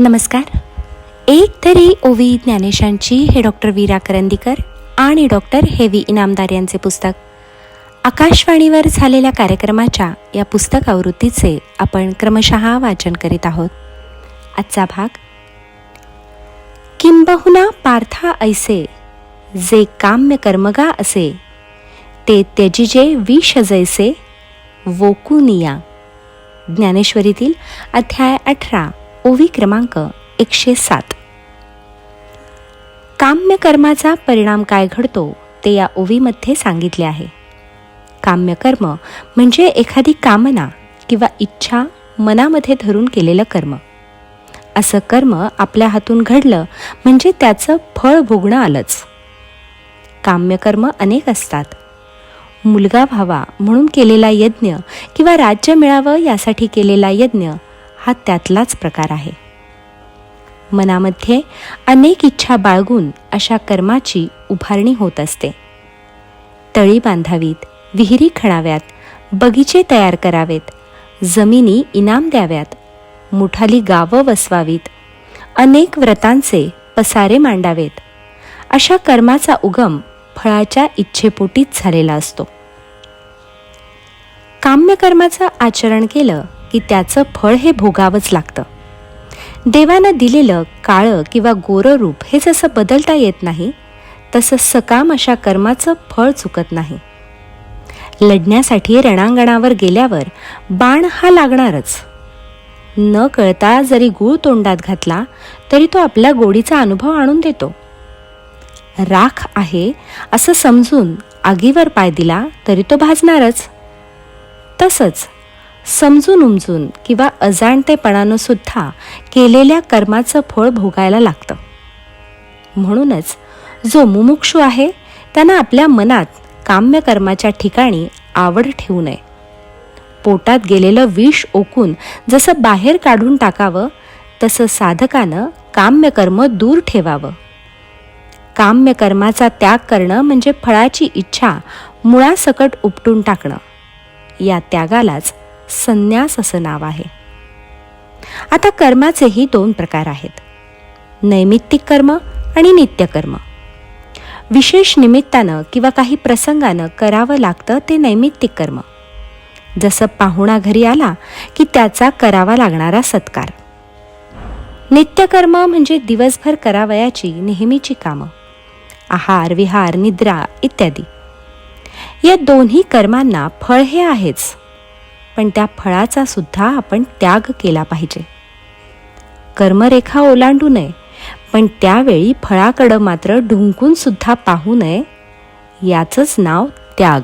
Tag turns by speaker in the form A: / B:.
A: नमस्कार. एक तरी ओवी ज्ञानेशांची हे डॉक्टर वीरा करंदीकर आणि डॉक्टर हेवी इनामदार यांचे पुस्तक. आकाशवाणीवर झालेल्या कार्यक्रमाच्या या पुस्तक आवृत्तीचे आपण क्रमशः वाचन करीत आहोत. आजचा भाग किंबहुना पार्था ऐसे जे काम्य कर्मगा असे ते त्यजिजे विष जैसे वोकुनिया ज्ञानेश्वरीतील अध्याय अठरा. ओवी क्रमांक एकशे सात. काम्य कर्माचा परिणाम काय घडतो ते या ओवीमध्ये सांगितले आहे. काम्य कर्म म्हणजे एखादी कामना किंवा इच्छा मनामध्ये धरून केलेलं कर्म. असं कर्म आपल्या हातून घडलं म्हणजे त्याचं फळ भोगणं आलंच. काम्यकर्म अनेक असतात. मुलगा व्हावा म्हणून केलेला यज्ञ किंवा राज्य मिळावं यासाठी केलेला यज्ञ हा त्यातलाच प्रकार आहे. मनामध्ये अनेक इच्छा बाळगून अशा कर्माची उभारणी होत असते. तळी बांधावीत विहिरी खणाव्यात बगीचे तयार करावेत जमिनी इनाम द्याव्यात मुठाली गावं वसवावीत अनेक व्रतांचे पसारे मांडावेत अशा कर्माचा उगम फळाच्या इच्छेपोटीच झालेला असतो. काम्यकर्माचं आचरण केलं की त्याचं फळ हे भोगावंच लागतं. देवानं दिलेलं काळं किंवा गोरं रूप हे जसं बदलता येत नाही तसं सकाम अशा कर्माचं फळ चुकत नाही. लढण्यासाठी रणांगणावर गेल्यावर बाण हा लागणारच. न कळता जरी गूळ तोंडात घातला तरी तो आपल्या गोडीचा अनुभव आणून देतो. राख आहे असं समजून आगीवर पाय दिला तरी तो भाजणारच. तसंच समजून उमजून किंवा अजाणतेपणानं सुद्धा केलेल्या कर्माचं फळ भोगायला लागतं. म्हणूनच जो मुमुक्षू आहे त्यांना आपल्या मनात काम्य कर्माच्या ठिकाणी आवड ठेवू नये. पोटात गेलेलं विष ओकून जसं बाहेर काढून टाकावं तसं साधकानं काम्यकर्म दूर ठेवावं. काम्य कर्माचा त्याग करणं म्हणजे फळाची इच्छा मुळासकट उपटून टाकणं. या त्यागालाच संन्यास असं नाव आहे. आता कर्माचेही दोन प्रकार आहेत. नैमित्तिक कर्म आणि नित्यकर्म. विशेष निमित्तानं किंवा काही प्रसंगानं करावं लागतं ते नैमित्तिक कर्म जसं पाहुणा घरी आला की त्याचा करावा लागणारा सत्कार. नित्यकर्म म्हणजे दिवसभर करावयाची नेहमीची कामं. आहार विहार निद्रा इत्यादी. या दोन्ही कर्मांना फळ हे आहेच. पण त्या फळाचा सुद्धा आपण त्याग केला पाहिजे. कर्मरेखा ओलांडू नये पण त्यावेळी फळाकडं मात्र ढुंकून सुद्धा पाहू नये याचंच नाव त्याग.